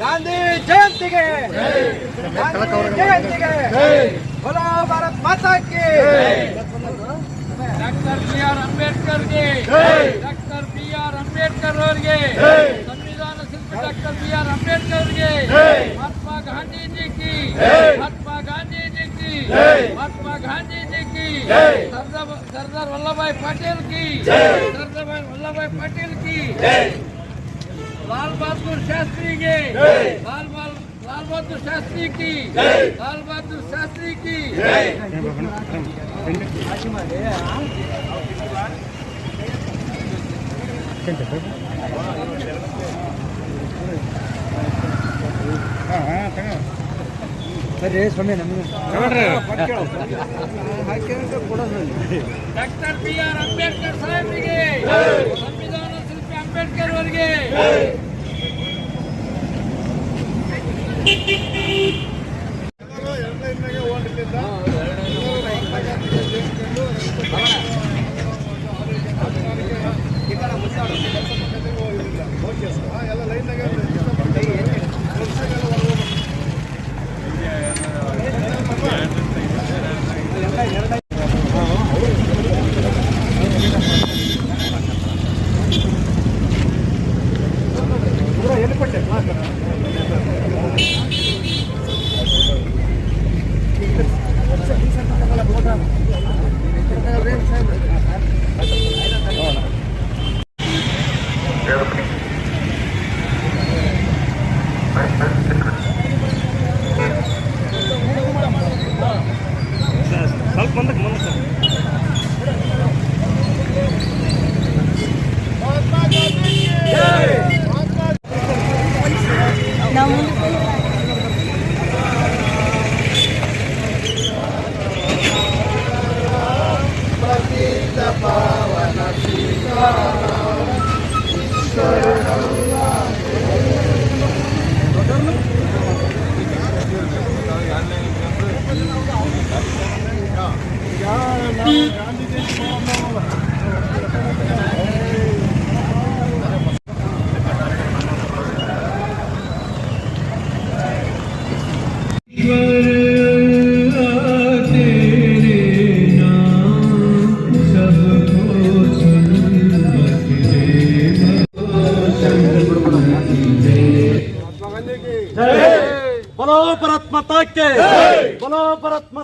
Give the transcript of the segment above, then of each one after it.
ಗಾಂಧಿ ಜಯಂತಿಗೆ ಗಾಂಧಿ ಜಯಂತಿಗೆ बोलो भारत माता की doctor B R ಅಂಬೇಡ್ಕರ್ಗೆ doctor B R Ambedkar ಅವರಿಗೆ ಸಂವಿಧಾನ ಶಿಲ್ಪಿ doctor B R ಅಂಬೇಡ್ಕರ್ಗೆ Mahatma Gandhiji ಕಿ ಮಹಾತ್ಮ ಗಾಂಧೀಜಿ ಕಿ ಮಹಾತ್ಮ ಗಾಂಧೀಜಿ की सरदार वल्लभ भाई पटेल की। सरदार भाई वल्लभ भाई पटेल की। लाल बहादुर शास्त्री के। लाल लाल बहादुर शास्त्री की। लाल बहादुर शास्त्री की। हाँ हाँ।, हाँ, हाँ। ಸರಿ ಸ್ವಾಮಿ ನಮಗೆ ಡಾಕ್ಟರ್ ಬಿ ಆರ್ ಅಂಬೇಡ್ಕರ್ ಸಾಹೇಬರಿಗೆ ಸಂವಿಧಾನ ಶಿಲ್ಪಿ ಅಂಬೇಡ್ಕರ್ ಅವರಿಗೆ.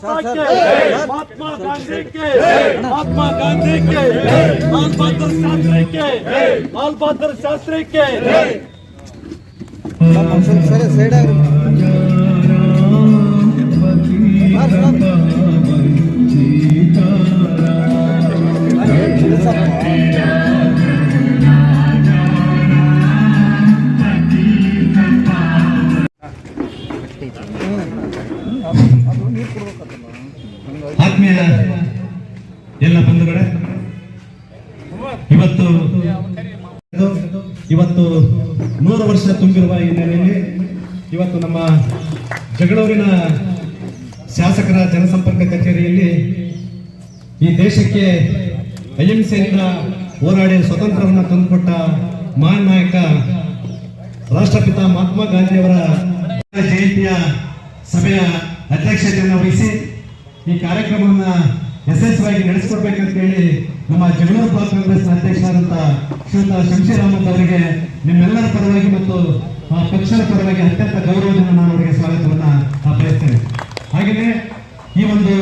माता के महात्मा गांधी के महात्मा गांधी के लाल बहादुर शास्त्री के लाल बहादुर शास्त्री के। ಇವತ್ತು ನಮ್ಮ ಜಗಳೂರಿನ ಶಾಸಕರ ಜನಸಂಪರ್ಕ ಕಚೇರಿಯಲ್ಲಿ ಈ ದೇಶಕ್ಕೆ ಅಹಿಂಸೆಯಿಂದ ಹೋರಾಡಿ ಸ್ವತಂತ್ರವನ್ನು ತಂದುಕೊಟ್ಟ ಮಹಾನ್ ನಾಯಕ ರಾಷ್ಟ್ರಪಿತ ಮಹಾತ್ಮ ಗಾಂಧಿಯವರ ಜಯಂತಿಯ ಸಭೆಯ ಅಧ್ಯಕ್ಷತೆಯನ್ನು ವಹಿಸಿ ಈ ಕಾರ್ಯಕ್ರಮವನ್ನು ಯಶಸ್ವಿಯಾಗಿ ನಡೆಸಿಕೊಡ್ಬೇಕಂತ ಹೇಳಿ ನಮ್ಮ ಜಗಳೂರು ಬ್ಲಾಕ್ ಕಾಂಗ್ರೆಸ್ನ ಅಧ್ಯಕ್ಷರಾದಂಥ ಶ್ರೀಯುತ ಶಂಶೀರ್ ಅವರಿಗೆ ನಿಮ್ಮೆಲ್ಲರ ಪರವಾಗಿ ಮತ್ತು ಆ, ಪಕ್ಷದ ಪರವಾಗಿ ಅತ್ಯಂತ ಗೌರವದಿಂದ ನಾನು ಅವರಿಗೆ ಸ್ವಾಗತವನ್ನ ಬಯಸ್ತೇನೆ. ಹಾಗೆಯೇ ಈ ಒಂದು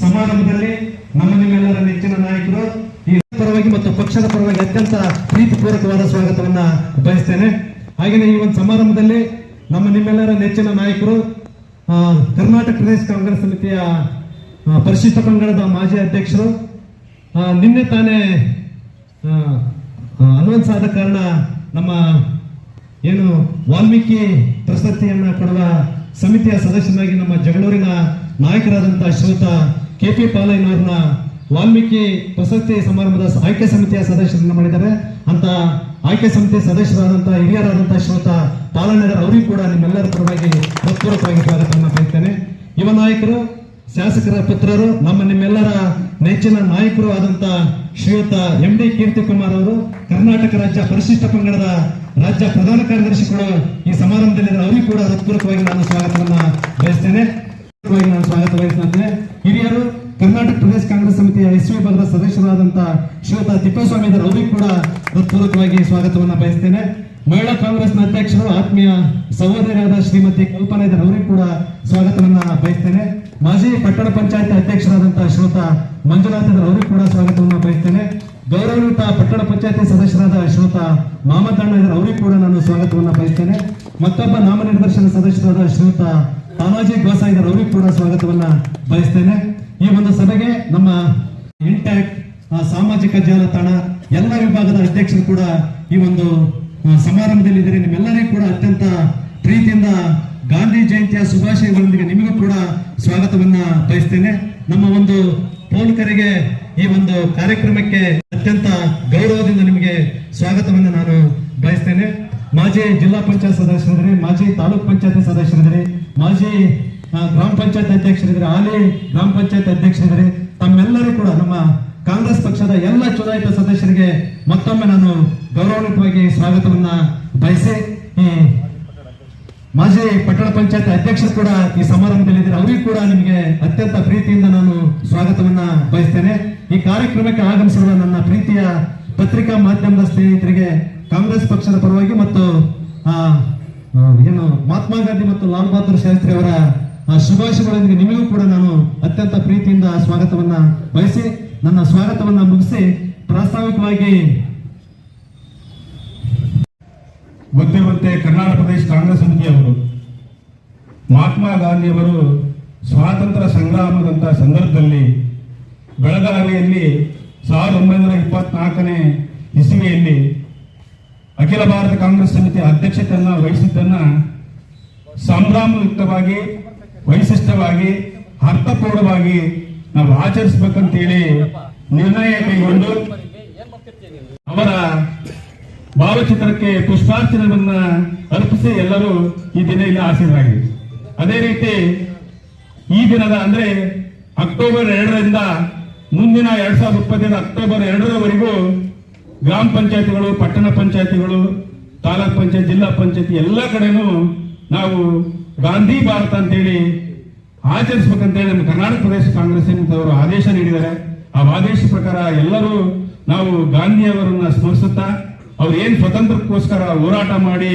ಸಮಾರಂಭದಲ್ಲಿ ನಮ್ಮ ನಿಮ್ಮೆಲ್ಲರ ನೆಚ್ಚಿನ ನಾಯಕರು ಈ ಪರವಾಗಿ ಮತ್ತು ಪಕ್ಷದ ಪರವಾಗಿ ಅತ್ಯಂತ ಪ್ರೀತಿಪೂರ್ವಕವಾದ ಸ್ವಾಗತವನ್ನ ಬಯಸ್ತೇನೆ. ಹಾಗೆಯೇ ಈ ಒಂದು ಸಮಾರಂಭದಲ್ಲಿ ನಮ್ಮ ನಿಮ್ಮೆಲ್ಲರ ನೆಚ್ಚಿನ ನಾಯಕರು ಕರ್ನಾಟಕ ಪ್ರದೇಶ ಕಾಂಗ್ರೆಸ್ ಸಮಿತಿಯ ಪರಿಶಿಷ್ಟ ಪಂಗಡದ ಮಾಜಿ ಅಧ್ಯಕ್ಷರು ನಿನ್ನೆ ತಾನೇ ಅನೌನ್ಸ್ ಆದ ಕಾರಣ ನಮ್ಮ ಏನು ವಾಲ್ಮೀಕಿ ಪ್ರಶಸ್ತಿಯನ್ನ ಕೊಡುವ ಸಮಿತಿಯ ಸದಸ್ಯನಾಗಿ ನಮ್ಮ ಜಗಳೂರಿನ ನಾಯಕರಾದಂತಹ ಶ್ರೀಯುತ ಕೆ ಪಿ ಪಾಲಯ್ಯನವ್ರನ್ನ ವಾಲ್ಮೀಕಿ ಪ್ರಶಸ್ತಿ ಸಮಾರಂಭದ ಆಯ್ಕೆ ಸಮಿತಿಯ ಸದಸ್ಯರನ್ನ ಮಾಡಿದ್ದಾರೆ. ಅಂತ ಆಯ್ಕೆ ಸಮಿತಿ ಸದಸ್ಯರಾದಂತಹ ಹಿರಿಯರಾದಂತಹ ಶ್ರೋತ ಪಾಲಣ್ಣರ ಅವರಿಗೂ ಕೂಡ ನಿಮ್ಮೆಲ್ಲರ ಪರವಾಗಿ ಹೃತ್ಪೂರ್ವಕವಾಗಿ ಸ್ವಾಗತವನ್ನು ಬಯಸ್ತೇನೆ ಯುವ ನಾಯಕರು, ಶಾಸಕರ ಪುತ್ರರು, ನಮ್ಮ ನಿಮ್ಮೆಲ್ಲರ ನೆಚ್ಚಿನ ನಾಯಕರು ಆದಂತ ಶ್ರೀಯುತ ಎಂ ಡಿ ಕೀರ್ತಿ ಕುಮಾರ್ ಅವರು, ಕರ್ನಾಟಕ ರಾಜ್ಯ ಪರಿಶಿಷ್ಟ ಪಂಗಡದ ರಾಜ್ಯ ಪ್ರಧಾನ ಕಾರ್ಯದರ್ಶಿಗಳು ಈ ಸಮಾರಂಭದಲ್ಲಿ ಅವರಿಗೂ ಕೂಡ ಹೃತ್ಪೂರ್ವಕವಾಗಿ ನಾನು ಸ್ವಾಗತವನ್ನ ಬಯಸ್ತೇನೆ. ನಾನು ಸ್ವಾಗತ ಬಯಸ್ತೇನೆ. ಹಿರಿಯರು, ಕರ್ನಾಟಕ ಪ್ರದೇಶ ಕಾಂಗ್ರೆಸ್ ಸಮಿತಿಯ ಎಸ್ ವಿಭಾಗದ ಸದಸ್ಯರಾದಂತಹ ಶ್ರೀಯುತ ತಿಪ್ಪೇಸ್ವಾಮಿ ಅವರಿಗೂ ಕೂಡ ಹೃತ್ಪೂರ್ವಕವಾಗಿ ಸ್ವಾಗತವನ್ನ ಬಯಸ್ತೇನೆ. ಮಹಿಳಾ ಕಾಂಗ್ರೆಸ್ನ ಅಧ್ಯಕ್ಷರು, ಆತ್ಮೀಯ ಸಹೋದರಿಯಾದ ಶ್ರೀಮತಿ ಕಲ್ಪನಾ ಇದ್ದಾರೆ. ಅವರಿಗೂ ಕೂಡ ಸ್ವಾಗತವನ್ನ ಬಯಸ್ತೇನೆ. ಮಾಜಿ ಪಟ್ಟಣ ಪಂಚಾಯತ್ ಅಧ್ಯಕ್ಷರಾದಂತಹ ಶ್ರೋತ ಮಂಜುನಾಥ್ ಅವರಿಗೂ ಕೂಡ ಸ್ವಾಗತವನ್ನ ಬಯಸ್ತೇನೆ. ಗೌರವಾನ್ವಿತ ಪಟ್ಟಣ ಪಂಚಾಯತಿ ಸದಸ್ಯರಾದ ಶ್ರೋತ ಮಾಮತಣ್ಣಗರ್ ಅವರಿಗೂ ಕೂಡ ನಾನು ಸ್ವಾಗತವನ್ನು ಬಯಸ್ತೇನೆ. ಮತ್ತೊಬ್ಬ ನಾಮನಿರ್ದೇಶನ ಸದಸ್ಯರಾದ ಶ್ರೋತ ತಾನಾಜಿ ಗೋಸಾ ಇದ್ದಾರೆ, ಅವರಿಗೂ ಕೂಡ ಸ್ವಾಗತವನ್ನ ಬಯಸ್ತೇನೆ. ಈ ಒಂದು ಸಭೆಗೆ ನಮ್ಮ ಇಂಟ್ಯಾಕ್ಟ್ ಸಾಮಾಜಿಕ ಜಾಲತಾಣ ಎಲ್ಲ ವಿಭಾಗದ ಅಧ್ಯಕ್ಷರು ಕೂಡ ಈ ಒಂದು ಸಮಾರಂಭದಲ್ಲಿ ಇದ್ದಾರೆ. ನಿಮ್ಮೆಲ್ಲರಿಗೂ ಕೂಡ ಅತ್ಯಂತ ಪ್ರೀತಿಯಿಂದ ಗಾಂಧಿ ಜಯಂತಿಯ ಶುಭಾಶಯಗಳೊಂದಿಗೆ ನಿಮಗೂ ಕೂಡ ಸ್ವಾಗತವನ್ನ ಬಯಸ್ತೇನೆ. ನಮ್ಮ ಒಂದು ಪೋಲಕರಿಗೆ ಈ ಒಂದು ಕಾರ್ಯಕ್ರಮಕ್ಕೆ ಅತ್ಯಂತ ಗೌರವದಿಂದ ನಿಮಗೆ ಸ್ವಾಗತವನ್ನು ನಾನು ಬಯಸ್ತೇನೆ. ಮಾಜಿ ಜಿಲ್ಲಾ ಪಂಚಾಯತ್ ಸದಸ್ಯರಿದ್ದಾರೆ ಮಾಜಿ ತಾಲೂಕ್ ಪಂಚಾಯತ್ ಸದಸ್ಯರಿದ್ದಾರೆ ಮಾಜಿ ಗ್ರಾಮ ಪಂಚಾಯತ್ ಅಧ್ಯಕ್ಷರಿದ್ದಾರೆ ಹಾಲಿ ಗ್ರಾಮ ಪಂಚಾಯತ್ ಅಧ್ಯಕ್ಷರಿದ್ದಾರೆ ತಮ್ಮೆಲ್ಲರೂ ಕೂಡ ನಮ್ಮ ಕಾಂಗ್ರೆಸ್ ಪಕ್ಷದ ಎಲ್ಲ ಚುನಾಯಿತ ಸದಸ್ಯರಿಗೆ ಮತ್ತೊಮ್ಮೆ ನಾನು ಗೌರವಾನ್ವಿತವಾಗಿ ಸ್ವಾಗತವನ್ನ ಬಯಸಿ, ಈ ಮಾಜಿ ಪಟ್ಟಣ ಪಂಚಾಯತ್ ಅಧ್ಯಕ್ಷರು ಕೂಡ ಈ ಸಮಾರಂಭದಲ್ಲಿ ಅವರಿಗೂ ಕೂಡ ನಿಮಗೆ ಅತ್ಯಂತ ಪ್ರೀತಿಯಿಂದ ನಾನು ಸ್ವಾಗತವನ್ನ ಬಯಸ್ತೇನೆ. ಈ ಕಾರ್ಯಕ್ರಮಕ್ಕೆ ಆಗಮಿಸಿರುವ ನನ್ನ ಪ್ರೀತಿಯ ಪತ್ರಿಕಾ ಮಾಧ್ಯಮದ ಸ್ನೇಹಿತರಿಗೆ ಕಾಂಗ್ರೆಸ್ ಪಕ್ಷದ ಪರವಾಗಿ ಮತ್ತು ಏನು ಮಹಾತ್ಮ ಗಾಂಧಿ ಮತ್ತು ಲಾಲ್ ಬಹದ್ದೂರ್ ಶಾಸ್ತ್ರಿ ಅವರ ಶುಭಾಶಯಗಳೊಂದಿಗೆ ನಿಮಗೂ ಕೂಡ ನಾನು ಅತ್ಯಂತ ಪ್ರೀತಿಯಿಂದ ಸ್ವಾಗತವನ್ನ ಬಯಸಿ, ನನ್ನ ಸ್ವಾಗತವನ್ನ ಮುಗಿಸಿ, ಪ್ರಾಸ್ತಾವಿಕವಾಗಿ ಗೊತ್ತಿರುವಂತೆ ಕರ್ನಾಟಕ ಪ್ರದೇಶ ಕಾಂಗ್ರೆಸ್ ಸಮಿತಿಯವರು, ಮಹಾತ್ಮ ಗಾಂಧಿಯವರು ಸ್ವಾತಂತ್ರ್ಯ ಸಂಗ್ರಾಮದಂತಹ ಸಂದರ್ಭದಲ್ಲಿ ಬೆಳಗಾವಿಯಲ್ಲಿ ಸಾವಿರದ ಒಂಬೈನೂರ ಇಪ್ಪತ್ನಾಲ್ಕನೇ ಇಸವಿಯಲ್ಲಿ ಅಖಿಲ ಭಾರತ ಕಾಂಗ್ರೆಸ್ ಸಮಿತಿ ಅಧ್ಯಕ್ಷತೆಯನ್ನು ವಹಿಸಿದ್ದನ್ನ ಸಂಭ್ರಮಯುಕ್ತವಾಗಿ, ವೈಶಿಷ್ಟ್ಯವಾಗಿ, ಅರ್ಥಪೂರ್ಣವಾಗಿ ನಾವು ಆಚರಿಸಬೇಕಂತೇಳಿ ನಿರ್ಣಯ ಕೈಗೊಂಡು ಅವರ ಭಾವಚಿತ್ರಕ್ಕೆ ಪುಷ್ಪಾರ್ಚನೆಯನ್ನ ಅರ್ಪಿಸಿ ಎಲ್ಲರೂ ಈ ದಿನ ಇಲ್ಲಿ ಆಸೀನರಾಗಿವೆ ಅದೇ ರೀತಿ ಈ ದಿನದ ಅಂದ್ರೆ ಅಕ್ಟೋಬರ್ ಎರಡರಿಂದ ಮುಂದಿನ ಎರಡ್ ಸಾವಿರದ ಇಪ್ಪತ್ತೈದು ಅಕ್ಟೋಬರ್ ಎರಡರವರೆಗೂ ಗ್ರಾಮ ಪಂಚಾಯತಿಗಳು, ಪಟ್ಟಣ ಪಂಚಾಯತಿಗಳು, ತಾಲೂಕ್ ಪಂಚಾಯತ್, ಜಿಲ್ಲಾ ಪಂಚಾಯತಿ ಎಲ್ಲ ಕಡೆನೂ ನಾವು ಗಾಂಧಿ ಭಾರತ ಅಂತೇಳಿ ಆಚರಿಸ್ಬೇಕಂತೇಳಿ ನಮ್ಮ ಕರ್ನಾಟಕ ಪ್ರದೇಶ ಕಾಂಗ್ರೆಸ್ ಅವರು ಆದೇಶ ನೀಡಿದ್ದಾರೆ. ಆ ಆದೇಶ ಪ್ರಕಾರ ಎಲ್ಲರೂ ನಾವು ಗಾಂಧಿಯವರನ್ನ ಸ್ಮರಿಸುತ್ತಾ ಅವ್ರು ಏನ್ ಸ್ವತಂತ್ರಕ್ಕೋಸ್ಕರ ಹೋರಾಟ ಮಾಡಿ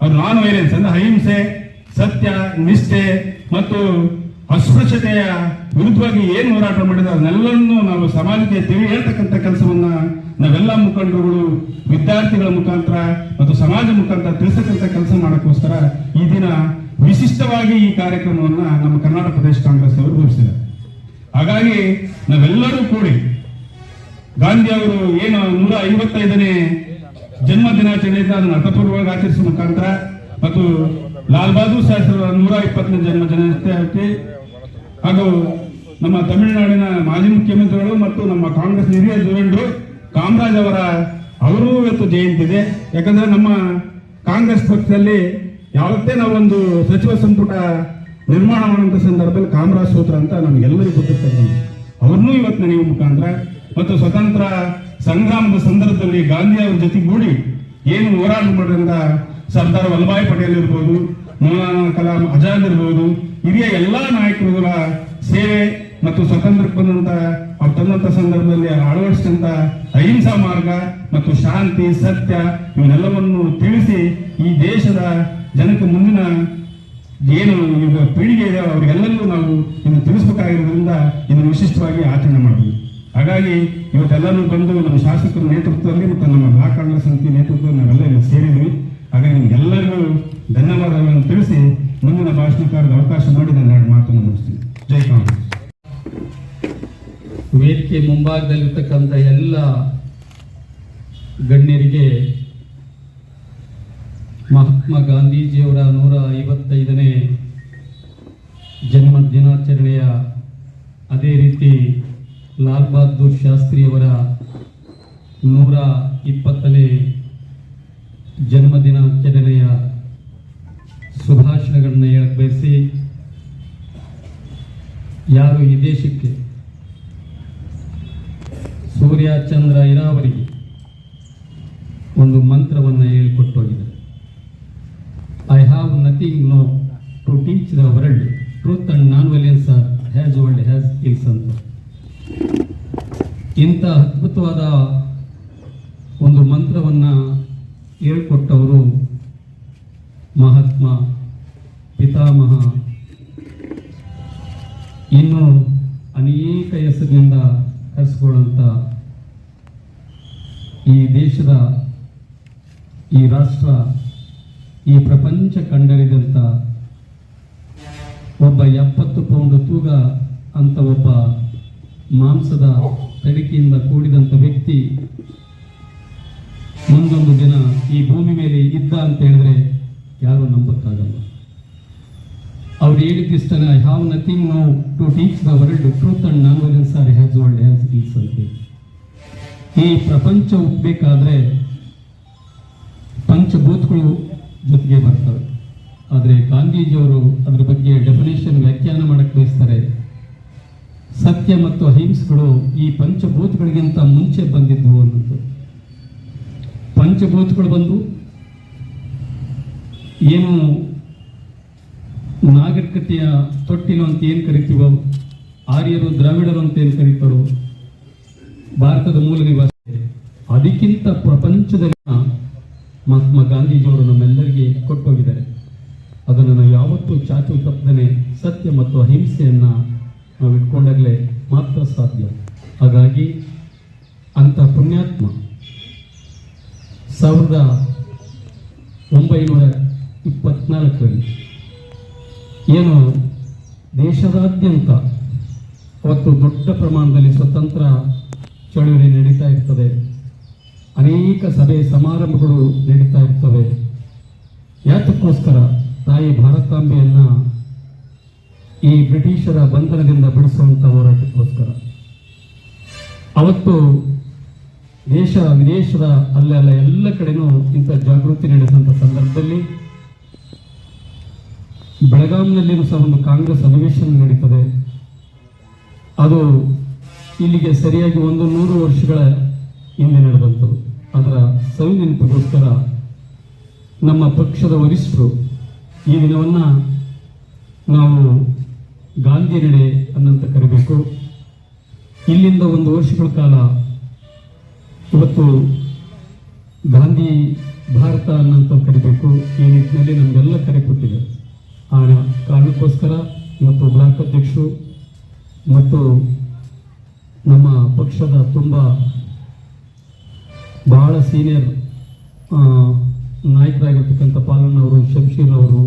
ಅವ್ರು ನಾನ್ ವೈಲೆನ್ಸ್ ಅಂದ್ರೆ ಅಹಿಂಸೆ, ಸತ್ಯ, ನಿಷ್ಠೆ ಮತ್ತು ಅಸ್ಪೃಶ್ಯತೆಯ ವಿರುದ್ಧವಾಗಿ ಏನ್ ಹೋರಾಟ ಮಾಡಿದ ಅದನ್ನೆಲ್ಲವನ್ನು ನಾವು ಸಮಾಜಕ್ಕೆ ತಿಳಿ ಹೇಳ್ತಕ್ಕಂಥ ಕೆಲಸವನ್ನ ನಾವೆಲ್ಲ ಮುಖಂಡರುಗಳು, ವಿದ್ಯಾರ್ಥಿಗಳ ಮುಖಾಂತರ ಮತ್ತು ಸಮಾಜ ಮುಖಾಂತರ ತಿಳಿಸತಕ್ಕಂಥ ಕೆಲಸ ಮಾಡಕ್ಕೋಸ್ಕರ ಈ ದಿನ ವಿಶಿಷ್ಟವಾಗಿ ಈ ಕಾರ್ಯಕ್ರಮವನ್ನ ನಮ್ಮ ಕರ್ನಾಟಕ ಪ್ರದೇಶ ಕಾಂಗ್ರೆಸ್ ಅವರು ಘೋಷಿಸಿದ್ದಾರೆ ಹಾಗಾಗಿ ನಾವೆಲ್ಲರೂ ಕೂಡಿ ಗಾಂಧಿ ಅವರು ಏನು ನೂರ ಐವತ್ತೈದನೇ ಜನ್ಮ ದಿನಾಚರಣೆ ಅದನ್ನು ಅರ್ಥಪೂರ್ವವಾಗಿ ಆಚರಿಸುವ ಮುಖಾಂತರ ಮತ್ತು ಲಾಲ್ ಬಹದ್ದೂರ್ ಶಾಸ್ತ್ರಿ ನೂರ ಇಪ್ಪತ್ತನೇ ಜನ್ಮ ದಿನಾಚರಣೆ ಹಾಗೂ ನಮ್ಮ ತಮಿಳುನಾಡಿನ ಮಾಜಿ ಮುಖ್ಯಮಂತ್ರಿಗಳು ಮತ್ತು ನಮ್ಮ ಕಾಂಗ್ರೆಸ್ ಹಿರಿಯ ಧುರಂಡರು ಕಾಮರಾಜ್ ಅವರ ಅವರೂ ಇವತ್ತು ಜಯಂತಿ ಇದೆ. ಯಾಕಂದ್ರೆ ನಮ್ಮ ಕಾಂಗ್ರೆಸ್ ಪಕ್ಷದಲ್ಲಿ ಯಾವತ್ತೇ ನಾವೊಂದು ಸಚಿವ ಸಂಪುಟ ನಿರ್ಮಾಣ ಮಾಡುವಂತ ಸಂದರ್ಭದಲ್ಲಿ ಕಾಮರಾಜ್ ಸೂತ್ರ ಅಂತ ನಮಗೆಲ್ಲರಿಗೂ ಗೊತ್ತಿರ್ತಕ್ಕಂಥ ಅವ್ರನ್ನೂ ಇವತ್ತು ನೆನೆಯುವ ಮುಖಾಂತರ ಮತ್ತು ಸ್ವತಂತ್ರ ಸಂಗ್ರಾಮದ ಸಂದರ್ಭದಲ್ಲಿ ಗಾಂಧಿ ಅವರ ಜೊತೆಗೂಡಿ ಏನು ಹೋರಾಟ ಮಾಡಿದ್ರಿಂದ ಸರ್ದಾರ್ ವಲ್ಲಭಾಯ್ ಪಟೇಲ್ ಇರ್ಬೋದು, ಮೌಲಾನಾ ಕಲಾಂ ಆಜಾದ್ ಇರ್ಬೋದು, ಹಿರಿಯ ಎಲ್ಲಾ ನಾಯಕರುಗಳ ಸೇವೆ ಮತ್ತು ಸ್ವತಂತ್ರಕ್ಕೆ ಬಂದಂತ ಅವ್ರು ತಂದಂತ ಸಂದರ್ಭದಲ್ಲಿ ಅಳವಡಿಸಿದಂತ ಅಹಿಂಸಾ ಮಾರ್ಗ ಮತ್ತು ಶಾಂತಿ, ಸತ್ಯ ಇವನ್ನೆಲ್ಲವನ್ನು ತಿಳಿಸಿ ಈ ದೇಶದ ಜನಕ್ಕೆ ಮುಂದಿನ ಏನು ಈಗ ಪೀಳಿಗೆ ಇದೆ ಅವರಿಗೆಲ್ಲರಿಗೂ ನಾವು ಇನ್ನು ತಿಳಿಸ್ಬೇಕಾಗಿರೋದ್ರಿಂದ ಇದನ್ನು ವಿಶಿಷ್ಟವಾಗಿ ಆಚರಣೆ ಮಾಡಬೇಕು. ಹಾಗಾಗಿ ಇವತ್ತೆಲ್ಲರೂ ಬಂದು ನಮ್ಮ ಶಾಸಕರ ನೇತೃತ್ವದಲ್ಲಿ ಮತ್ತು ನಮ್ಮ ಬ್ಲಾಕ್ ಕಾಂಗ್ರೆಸ್ ಸಮಿತಿ ನೇತೃತ್ವದಲ್ಲಿ ನಾವೆಲ್ಲ ಇಲ್ಲಿ ಸೇರಿದ್ವಿ. ಹಾಗಾಗಿ ನಿಮ್ಗೆಲ್ಲರಿಗೂ ಧನ್ಯವಾದಗಳನ್ನು ತಿಳಿಸಿ ಮುಂದಿನ ಭಾಷಣಕಾರದ ಅವಕಾಶ ಮಾಡಿ ನಾನು ಎರಡು ಮಾತನ್ನು ಮುಗಿಸ್ತೀನಿ. ವೇದಿಕೆ ಮುಂಭಾಗದಲ್ಲಿರ್ತಕ್ಕಂಥ ಎಲ್ಲ ಗಣ್ಯರಿಗೆ ಮಹಾತ್ಮ ಗಾಂಧೀಜಿಯವರ ನೂರ ಐವತ್ತೈದನೇ ಜನ್ಮ ದಿನಾಚರಣೆಯ ಅದೇ ರೀತಿ ಲಾಲ್ ಬಹದ್ದೂರ್ ಶಾಸ್ತ್ರಿಯವರ ನೂರ ಇಪ್ಪತ್ತನೇ ಜನ್ಮದಿನಾಚರಣೆಯ ಶುಭಾಶಯಗಳನ್ನು ಹೇಳಕ್ ಬಯಸಿ, ಯಾರು ಈ ದೇಶಕ್ಕೆ ಸೂರ್ಯ ಚಂದ್ರ ಇರಾವರಿಗೆ ಒಂದು ಮಂತ್ರವನ್ನು ಹೇಳ್ಕೊಟ್ಟೋಗಿದೆ. I have nothing new to teach the world truth and non violence are as old as hills ಅಂತ ಇಂಥ ಅದ್ಭುತವಾದ ಒಂದು ಮಂತ್ರವನ್ನು ಹೇಳ್ಕೊಟ್ಟವರು ಮಹಾತ್ಮ ಪಿತಾಮಹ. ಇನ್ನು ಅನೇಕ ಹೆಸರಿನಿಂದ ಕರೆಸ್ಕೊಳ್ಳುವಂಥ ಈ ದೇಶದ ಈ ರಾಷ್ಟ್ರ, ಈ ಪ್ರಪಂಚ ಕಂಡರಿದಂಥ ಒಬ್ಬ ಎಪ್ಪತ್ತು ಪೌಂಡ್ ತೂಗ ಅಂತ ಒಬ್ಬ ಮಾಂಸದ ತಡಿಕೆಯಿಂದ ಕೂಡಿದಂಥ ವ್ಯಕ್ತಿ ಮುಂದೊಂದು ದಿನ ಈ ಭೂಮಿ ಮೇಲೆ ಇದ್ದ ಅಂತ ಹೇಳಿದ್ರೆ ಯಾರು ನಂಬಕ್ಕಾಗಲ್ಲ. ಅವ್ರು ಹೇಳಿದ್ದಿಷ್ಟನ I have nothing new to teach the world truth and non violence are as old as teach ಅಂತ ಈ ಪ್ರಪಂಚ ಉಪ್ಪಬೇಕಾದ್ರೆ ಪಂಚಭೂತಗಳು ಜೊತೆಗೆ ಬರ್ತವೆ. ಆದರೆ ಗಾಂಧೀಜಿಯವರು ಅದ್ರ ಬಗ್ಗೆ ಡೆಫಿನೇಷನ್ ವ್ಯಾಖ್ಯಾನ ಮಾಡಕ್ಕೆ ಬಯಸ್ತಾರೆ. ಸತ್ಯ ಮತ್ತು ಅಹಿಂಸೆಗಳು ಈ ಪಂಚಭೂತಗಳಿಗಿಂತ ಮುಂಚೆ ಬಂದಿದ್ದವು ಅನ್ನೋದು. ಪಂಚಭೂತಗಳು ಬಂದು ಏನು ನಾಗರಿಕತೆಯ ತೊಟ್ಟಿಲು ಅಂತ ಏನು ಕರಿತೀವೋ, ಆರ್ಯರು, ದ್ರಾವಿಡರು ಅಂತ ಏನು ಕರೀತಾರೋ, ಭಾರತದ ಮೂಲ ನಿವಾಸಿ ಅದಕ್ಕಿಂತ ಪ್ರಪಂಚದಲ್ಲಿ ಮಹಾತ್ಮ ಗಾಂಧೀಜಿಯವರು ನಮ್ಮೆಲ್ಲರಿಗೆ ಕೊಟ್ಟೋಗಿದ್ದಾರೆ. ಅದನ್ನು ನಾವು ಯಾವತ್ತೂ ಚಾಚು ತಪ್ಪದೇ ಸತ್ಯ ಮತ್ತು ಅಹಿಂಸೆಯನ್ನು ನಾವು ಇಟ್ಕೊಂಡಾಗಲೇ ಮಾತ್ರ ಸಾಧ್ಯ. ಹಾಗಾಗಿ ಅಂಥ ಪುಣ್ಯಾತ್ಮ ಸಾವಿರದ ಒಂಬೈನೂರ ಇಪ್ಪತ್ನಾಲ್ಕರಲ್ಲಿ ಏನು ದೇಶದಾದ್ಯಂತ ಅವತ್ತು ದೊಡ್ಡ ಪ್ರಮಾಣದಲ್ಲಿ ಸ್ವತಂತ್ರ ಚಳುವಳಿ ನಡೀತಾ ಇರ್ತದೆ. ಅನೇಕ ಸಭೆ ಸಮಾರಂಭಗಳು ನಡೀತಾ ಇರ್ತವೆ. ಯಾತಕ್ಕೋಸ್ಕರ ತಾಯಿ ಭಾರತಾಂಬೆಯನ್ನ ಈ ಬ್ರಿಟಿಷರ ಬಂಧನದಿಂದ ಬಿಡಿಸುವಂತ ಹೋರಾಟಕ್ಕೋಸ್ಕರ. ಅವತ್ತು ದೇಶ ವಿದೇಶದ ಅಲ್ಲೆಲ್ಲ ಎಲ್ಲ ಕಡೆನೂ ಇಂಥ ಜಾಗೃತಿ ನಡೆದಂಥ ಸಂದರ್ಭದಲ್ಲಿ ಬೆಳಗಾಂನಲ್ಲಿಯೂ ಸಹ ಒಂದು ಕಾಂಗ್ರೆಸ್ ಅಧಿವೇಶನ ನಡೀತದೆ. ಅದು ಇಲ್ಲಿಗೆ ಸರಿಯಾಗಿ ಒಂದು ನೂರು ವರ್ಷಗಳ ಹಿಂದೆ ನಡೆದಂಥದ್ದು. ಅದರ ಸವಿ ನೆನಪಿಗೋಸ್ಕರ ನಮ್ಮ ಪಕ್ಷದ ವರಿಷ್ಠರು ಈ ದಿನವನ್ನು ನಾವು ಗಾಂಧಿ ನಡೆ ಅನ್ನಂತ ಕರಿಬೇಕು. ಇಲ್ಲಿಂದ ಒಂದು ವರ್ಷಗಳ ಕಾಲ ಇವತ್ತು ಗಾಂಧಿ ಭಾರತ ಅನ್ನಂತ ಕರಿಬೇಕು. ಈ ನಿಟ್ಟಿನಲ್ಲಿ ನಮಗೆಲ್ಲ ಕರೆ ಕೊಟ್ಟಿದೆ. ಆ ಕಾರಣಕ್ಕೋಸ್ಕರ ಇವತ್ತು ಬ್ಲಾಕ್ ಅಧ್ಯಕ್ಷರು ಮತ್ತು ನಮ್ಮ ಪಕ್ಷದ ತುಂಬ ಬಹಳ ಸೀನಿಯರ್ ನಾಯಕರಾಗಿರ್ತಕ್ಕಂಥ ಅವರು, ಶಂಶೀರ್ ಅವರು,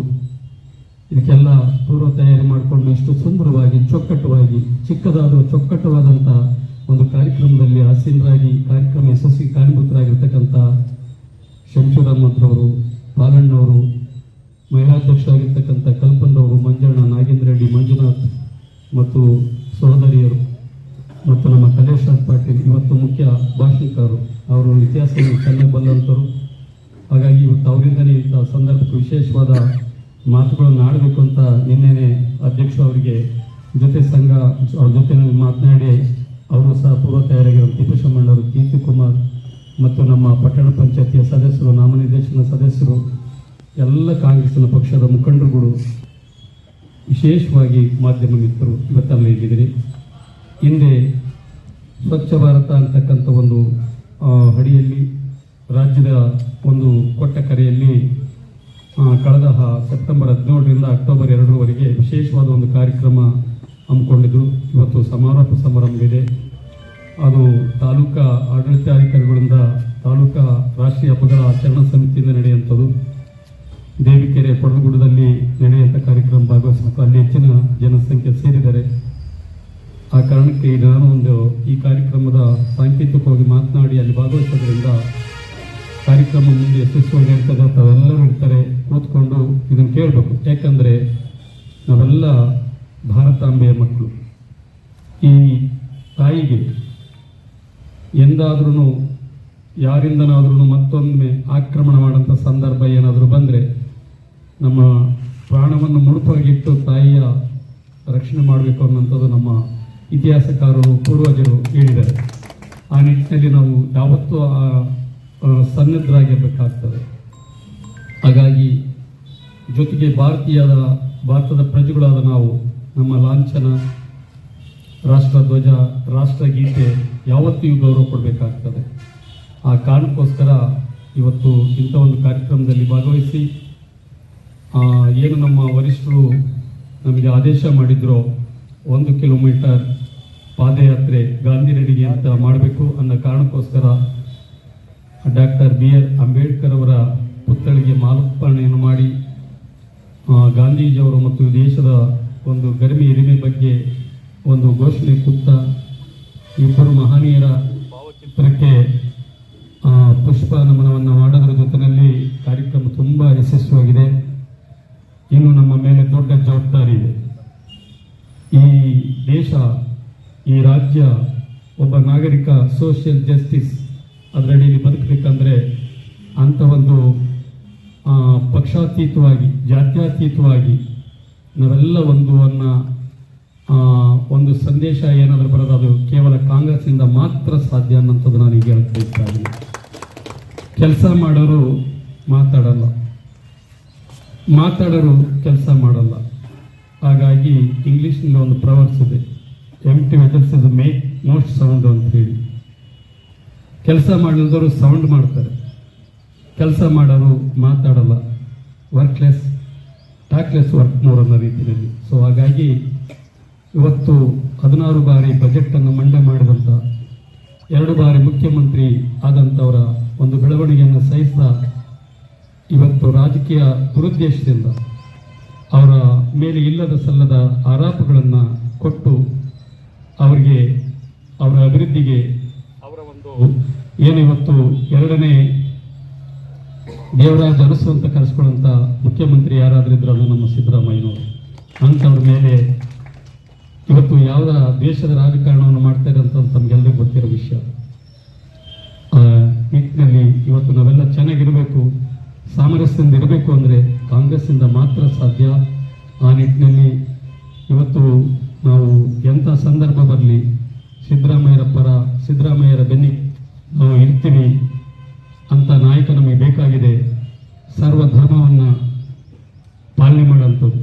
ಇದಕ್ಕೆಲ್ಲ ಪೂರ್ವ ತಯಾರಿ ಮಾಡಿಕೊಂಡು ಇಷ್ಟು ಸುಂದರವಾಗಿ ಚೊಕ್ಕಟ್ಟವಾಗಿ ಚಿಕ್ಕದಾದ ಚೊಕ್ಕಟ್ಟವಾದಂಥ ಒಂದು ಕಾರ್ಯಕ್ರಮದಲ್ಲಿ ಆಸೀನರಾಗಿ, ಕಾರ್ಯಕ್ರಮ ಯಶಸ್ವಿ ಕಾರಣಭೂತರಾಗಿರ್ತಕ್ಕಂಥ ಶಂಶೂರ್ ಅಹಮದ್ ಅವರು ಪಾಲಣ್ಣವರು ಮಹಿಳಾಧ್ಯಕ್ಷರಾಗಿರ್ತಕ್ಕಂಥ ಕಲ್ಪನ್ನವರು ಮಂಜಣ್ಣ ನಾಗೇಂದ್ರ ರೆಡ್ಡಿ ಮಂಜುನಾಥ್ ಮತ್ತು ಸಹೋದರಿಯರು ಮತ್ತು ನಮ್ಮ ಕಲೇಶ್ ಪಾಟೀಲ್, ಇವತ್ತು ಮುಖ್ಯ ಭಾಷಣಕಾರರು ಅವರು ಇತಿಹಾಸವನ್ನು ಚೆನ್ನಾಗಿ ಬಲ್ಲಂತರು ಹಾಗಾಗಿ ಇವತ್ತು ಅವರಿಂದನೇ ಇಂಥ ಸಂದರ್ಭಕ್ಕೆ ವಿಶೇಷವಾದ ಮಾತುಗಳನ್ನು ಆಡಬೇಕು ಅಂತ ನಿನ್ನೆನೆ ಅಧ್ಯಕ್ಷ ಅವರಿಗೆ ಜೊತೆ ಸಂಘ, ಅವ್ರ ಜೊತೆ ಮಾತನಾಡಿ, ಅವರು ಸಹ ಪೂರ್ವ ತಯಾರಾಗಿರೋ ತಿಪ್ಪೇಶಮ್ಮಣ್ಣವರು ಕೀರ್ತಿ ಕುಮಾರ್ ಮತ್ತು ನಮ್ಮ ಪಟ್ಟಣ ಪಂಚಾಯತಿಯ ಸದಸ್ಯರು, ನಾಮನಿರ್ದೇಶನ ಸದಸ್ಯರು ಎಲ್ಲ ಕಾಂಗ್ರೆಸ್ನ ಪಕ್ಷದ ಮುಖಂಡರುಗಳು ವಿಶೇಷವಾಗಿ ಮಾಧ್ಯಮ ಮಿತ್ರರು ಇವತ್ತಲ್ಲಿ ಇದ್ದೀರಿ ಹಿಂದೆ ಸ್ವಚ್ಛ ಭಾರತ ಅಂತಕ್ಕಂಥ ಒಂದು ಅಡಿಯಲ್ಲಿ ರಾಜ್ಯದ ಒಂದು ಕೊಟ್ಟ ಕರೆಯಲ್ಲಿ ಕಳೆದ ಸೆಪ್ಟೆಂಬರ್ ಹದಿನೇಳರಿಂದ ಅಕ್ಟೋಬರ್ ಎರಡರವರೆಗೆ ವಿಶೇಷವಾದ ಒಂದು ಕಾರ್ಯಕ್ರಮ ಹಮ್ಮಿಕೊಂಡಿದ್ದು ಇವತ್ತು ಸಮಾರೋಪ ಸಮಾರಂಭ ಇದೆ ಅದು ತಾಲೂಕಾ ಆಡಳಿತಾಧಿಕಾರಿಗಳಿಂದ ತಾಲೂಕಾ ರಾಷ್ಟ್ರೀಯ ಹಬ್ಬಗಳ ಆಚರಣಾ ಸಮಿತಿಯಿಂದ ನಡೆಯುವಂಥದ್ದು. ದೇವಿಕೆರೆ ಪಡಗುಡದಲ್ಲಿ ನಡೆಯುವಂಥ ಕಾರ್ಯಕ್ರಮ ಭಾಗವಹಿಸಬೇಕು ಅಲ್ಲಿ ಹೆಚ್ಚಿನ ಜನಸಂಖ್ಯೆ ಸೇರಿದ್ದಾರೆ ಆ ಕಾರಣಕ್ಕೆ ನಾನು ಒಂದು ಈ ಕಾರ್ಯಕ್ರಮದ ಸಾಂಕೇತಿಕವಾಗಿ ಮಾತನಾಡಿ ಅಲ್ಲಿ ಭಾಗವಹಿಸೋದ್ರಿಂದ ಕಾರ್ಯಕ್ರಮ ಮುಂದೆ ಯಶಸ್ವಿಯಾಗಿ ಇರ್ತದೆ ಅವೆಲ್ಲರೂ ಇರ್ತಾರೆ ಕೂತ್ಕೊಂಡು ಇದನ್ನು ಕೇಳಬೇಕು. ಯಾಕಂದರೆ ನಾವೆಲ್ಲ ಭಾರತಾಂಬೆಯ ಮಕ್ಕಳು. ಈ ತಾಯಿಗೆ ಎಂದಾದ್ರೂ ಯಾರಿಂದನಾದ್ರೂ ಮತ್ತೊಮ್ಮೆ ಆಕ್ರಮಣ ಮಾಡೋಂಥ ಸಂದರ್ಭ ಏನಾದರೂ ಬಂದರೆ ನಮ್ಮ ಪ್ರಾಣವನ್ನು ಮುಡುಪಾಗಿಟ್ಟು ತಾಯಿಯ ರಕ್ಷಣೆ ಮಾಡಬೇಕು ಅನ್ನೋಂಥದ್ದು ನಮ್ಮ ಇತಿಹಾಸಕಾರರು, ಪೂರ್ವಜರು ಹೇಳಿದ್ದಾರೆ. ಆ ನಿಟ್ಟಿನಲ್ಲಿ ನಾವು ಯಾವತ್ತೂ ಆ ಸನ್ನದ್ಧರಾಗಿರಬೇಕಾಗ್ತದೆ. ಹಾಗಾಗಿ ಜೊತೆಗೆ ಭಾರತೀಯದ ಭಾರತದ ಪ್ರಜೆಗಳಾದ ನಾವು, ನಮ್ಮ ಲಾಂಛನ, ರಾಷ್ಟ್ರಧ್ವಜ, ರಾಷ್ಟ್ರಗೀತೆ ಯಾವತ್ತಿಗೂ ಗೌರವ ಕೊಡಬೇಕಾಗ್ತದೆ. ಆ ಕಾರಣಕ್ಕೋಸ್ಕರ ಇವತ್ತು ಇಂಥ ಒಂದು ಕಾರ್ಯಕ್ರಮದಲ್ಲಿ ಭಾಗವಹಿಸಿ ಏನು ನಮ್ಮ ವರಿಷ್ಠರು ನಮಗೆ ಆದೇಶ ಮಾಡಿದ್ರು ಒಂದು ಕಿಲೋಮೀಟರ್ ಪಾದಯಾತ್ರೆ ಗಾಂಧಿ ರೆಡ್ಡಿಗೆ ಅಂತ ಮಾಡಬೇಕು ಅನ್ನೋ ಕಾರಣಕ್ಕೋಸ್ಕರ ಡಾಕ್ಟರ್ ಬಿ ಆರ್ ಅಂಬೇಡ್ಕರ್ ಅವರ ಪುತ್ಥಳಿಗೆ ಮಾಲಾರ್ಪಣೆಯನ್ನು ಮಾಡಿ ಗಾಂಧೀಜಿಯವರು ಮತ್ತು ದೇಶದ ಒಂದು ಗರಿಮೆ ಹಿರಿಮೆ ಬಗ್ಗೆ ಒಂದು ಘೋಷಣೆ ಕೂತ ಇಬ್ಬರು ಮಹನೀಯರ ಭಾವಚಿತ್ರಕ್ಕೆ ಪುಷ್ಪ ನಮನವನ್ನು ಮಾಡೋದ್ರ ಜೊತೆಯಲ್ಲಿ ಕಾರ್ಯಕ್ರಮ ತುಂಬ ಯಶಸ್ವಿಯಾಗಿದೆ. ಇನ್ನು ನಮ್ಮ ಮೇಲೆ ದೊಡ್ಡ ಜವಾಬ್ದಾರಿ ಇದೆ. ಈ ದೇಶ, ಈ ರಾಜ್ಯ ಒಬ್ಬ ನಾಗರಿಕ ಸೋಷಿಯಲ್ ಜಸ್ಟಿಸ್ ಅದರಡಿಯಲ್ಲಿ ಬದುಕಬೇಕಂದ್ರೆ ಅಂಥ ಒಂದು ಪಕ್ಷಾತೀತವಾಗಿ, ಜಾತ್ಯಾತೀತವಾಗಿ ನಾವೆಲ್ಲ ಒಂದು ಅನ್ನ ಒಂದು ಸಂದೇಶ ಏನಾದರೂ ಬರೋದು ಅದು ಕೇವಲ ಕಾಂಗ್ರೆಸ್ನಿಂದ ಮಾತ್ರ ಸಾಧ್ಯ ಅನ್ನೋಂಥದ್ದು ನಾನು ಈಗ ಹೇಳ್ತಾ ಇದ್ದೀನಿ. ಕೆಲಸ ಮಾಡೋರು ಮಾತಾಡಲ್ಲ. ಮಾತಾಡೋರು ಕೆಲಸ ಮಾಡಲ್ಲ. ಹಾಗಾಗಿ ಇಂಗ್ಲೀಷ್ನಲ್ಲಿ ಒಂದು ಪ್ರವರ್ಸ್ ಇದೆ. T vessels is make most sound ಅಂತ ಹೇಳಿ. ಕೆಲಸ ಮಾಡಿದವರು ಸೌಂಡ್ ಮಾಡ್ತಾರೆ. ಕೆಲಸ ಮಾಡೋರು ಮಾತಾಡಲ್ಲ. ವರ್ಕ್ಲೆಸ್ ಟ್ಯಾಕ್ಲೆಸ್ ವರ್ಕ್ ಮೋರ್ ಅನ್ನೋ ರೀತಿಯಲ್ಲಿ. ಸೊ ಹಾಗಾಗಿ ಇವತ್ತು ಹದಿನಾರು ಬಾರಿ ಬಜೆಟನ್ನು ಮಂಡನೆ ಮಾಡಿದಂಥ ಎರಡು ಬಾರಿ ಮುಖ್ಯಮಂತ್ರಿ ಆದಂಥವರ ಒಂದು ಬೆಳವಣಿಗೆಯನ್ನು ಸಹಿಸಿದ ಇವತ್ತು ರಾಜಕೀಯ ದುರುದ್ದೇಶದಿಂದ ಅವರ ಮೇಲೆ ಇಲ್ಲದ ಸಲ್ಲದ ಆರೋಪಗಳನ್ನು ಕೊಟ್ಟು ಅವರಿಗೆ ಅವರ ಅಭಿವೃದ್ಧಿಗೆ ಅವರ ಒಂದು ಏನಿವತ್ತು ಇವತ್ತು ಎರಡನೇ ದೇವರಾಜ ಅರಸು ಅಂತ ಕರೆಸ್ಕೊಳ್ಳುವಂಥ ಮುಖ್ಯಮಂತ್ರಿ ಯಾರಾದರೂ ಇದ್ರಲ್ಲ ನಮ್ಮ ಸಿದ್ದರಾಮಯ್ಯನವರು. ಅಂಥವ್ರ ಮೇಲೆ ಇವತ್ತು ಯಾವುದ ದೇಶದ ರಾಜಕಾರಣವನ್ನು ಮಾಡ್ತಾ ಇರೋಂಥ ತಮಗೆಲ್ಲರಿಗೂ ಗೊತ್ತಿರೋ ವಿಷಯ. ಆ ನಿಟ್ಟಿನಲ್ಲಿ ಇವತ್ತು ನಾವೆಲ್ಲ ಚೆನ್ನಾಗಿರಬೇಕು. ಸಾಮರಸ್ಯದಿಂದ ಇರಬೇಕು ಅಂದರೆ ಕಾಂಗ್ರೆಸ್ಸಿಂದ ಮಾತ್ರ ಸಾಧ್ಯ. ಆ ನಿಟ್ಟಿನಲ್ಲಿ ಇವತ್ತು ನಾವು ಎಂಥ ಸಂದರ್ಭ ಬರಲಿ, ಸಿದ್ದರಾಮಯ್ಯರ ಪರ, ಸಿದ್ದರಾಮಯ್ಯರ ಬೆನ್ನಿ ನಾವು ಇರ್ತೀವಿ ಅಂತ ನಾಯಕ ನಮಗೆ ಬೇಕಾಗಿದೆ. ಸರ್ವಧರ್ಮವನ್ನು ಪಾಲನೆ ಮಾಡುವಂಥದ್ದು.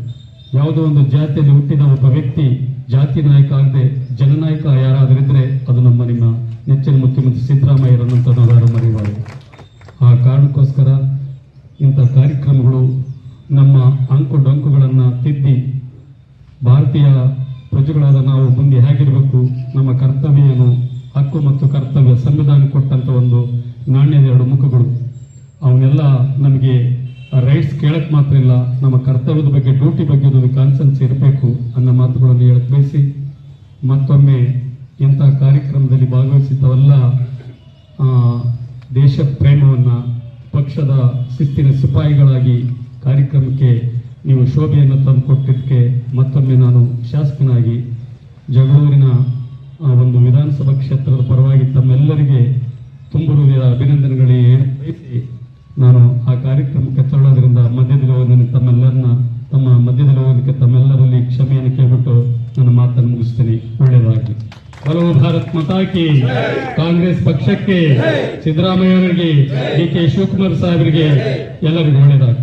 ಯಾವುದೋ ಒಂದು ಜಾತಿಯಲ್ಲಿ ಹುಟ್ಟಿದ ಒಬ್ಬ ವ್ಯಕ್ತಿ ಜಾತಿ ನಾಯಕ ಆಗದೆ ಜನನಾಯಕ ಯಾರಾದರಿದ್ದರೆ ಅದು ನಮ್ಮ ನಿಮ್ಮ ನೆಚ್ಚಿನ ಮುಖ್ಯಮಂತ್ರಿ ಸಿದ್ದರಾಮಯ್ಯರನ್ನಂತ ನಾವ್ಯಾರು ಮರೆಯಬಾರದು ಆ ಕಾರಣಕ್ಕೋಸ್ಕರ ಇಂಥ ಕಾರ್ಯಕ್ರಮಗಳು ನಮ್ಮ ಅಂಕು ಡೊಂಕುಗಳನ್ನು ತಿದ್ದಿ ಭಾರತೀಯ ಪ್ರಜೆಗಳಾದ ನಾವು ಮುಂದೆ ಹೇಗಿರಬೇಕು, ನಮ್ಮ ಕರ್ತವ್ಯ ಏನು ಹಕ್ಕು ಮತ್ತು ಕರ್ತವ್ಯ ಸಂವಿಧಾನ ಕೊಟ್ಟಂತ ಒಂದು ನಾಣ್ಯದ ಎರಡು ಮುಖಗಳು. ಅವನ್ನೆಲ್ಲ ನಮಗೆ ರೈಟ್ಸ್ ಕೇಳಕ್ಕೆ ಮಾತ್ರ ಇಲ್ಲ, ನಮ್ಮ ಕರ್ತವ್ಯದ ಬಗ್ಗೆ ಡ್ಯೂಟಿ ಬಗ್ಗೆ ನಮಗೆ ಕಾನ್ಸನ್ಸ್ ಇರಬೇಕು ಅನ್ನೋ ಮಾತುಗಳನ್ನು ಹೇಳಕ್ ಬಯಸಿ, ಮತ್ತೊಮ್ಮೆ ಇಂಥ ಕಾರ್ಯಕ್ರಮದಲ್ಲಿ ಭಾಗವಹಿಸಿದ್ದವೆಲ್ಲ ದೇಶ ಪ್ರೇಮವನ್ನು ಪಕ್ಷದ ಶಿಸ್ತಿನ ಸಿಪಾಯಿಗಳಾಗಿ ಕಾರ್ಯಕ್ರಮಕ್ಕೆ ನೀವು ಶೋಭೆಯನ್ನು ತಂದುಕೊಟ್ಟಿದ್ದಕ್ಕೆ ಮತ್ತೊಮ್ಮೆ ನಾನು ಶಾಸಕನಾಗಿ ಜಗಳೂರಿನ ಒಂದು ವಿಧಾನಸಭಾ ಕ್ಷೇತ್ರದ ಪರವಾಗಿ ತಮ್ಮೆಲ್ಲರಿಗೆ ತುಂಬ ಹೃದಯದ ಅಭಿನಂದನೆಗಳಿಗೆ ಬಯಸಿ ನಾನು ಆ ಕಾರ್ಯಕ್ರಮಕ್ಕೆ ತೆರಳೋದ್ರಿಂದ ಮಧ್ಯದಲ್ಲಿ ಹೋಗಿ ತಮ್ಮೆಲ್ಲರನ್ನ, ತಮ್ಮ ಮಧ್ಯದಲ್ಲಿ ಹೋಗೋದಕ್ಕೆ ತಮ್ಮೆಲ್ಲರಲ್ಲಿ ಕ್ಷಮೆಯನ್ನು ಕೇಳ್ಬಿಟ್ಟು ನನ್ನ ಮಾತನ್ನು ಮುಗಿಸ್ತೀನಿ. ಒಳ್ಳೆಯದಾಗಲಿ. ಹಲವು ಭಾರತ್ ಮತಾಕಿ ಕಾಂಗ್ರೆಸ್ ಪಕ್ಷಕ್ಕೆ ಸಿದ್ದರಾಮಯ್ಯ ಅವರಿಗೆ ಡಿ ಕೆ ಶಿವಕುಮಾರ್ ಸಾಹೇಬರಿಗೆ ಎಲ್ಲರಿಗೂ ಒಳ್ಳೆಯದಾಗಲಿ.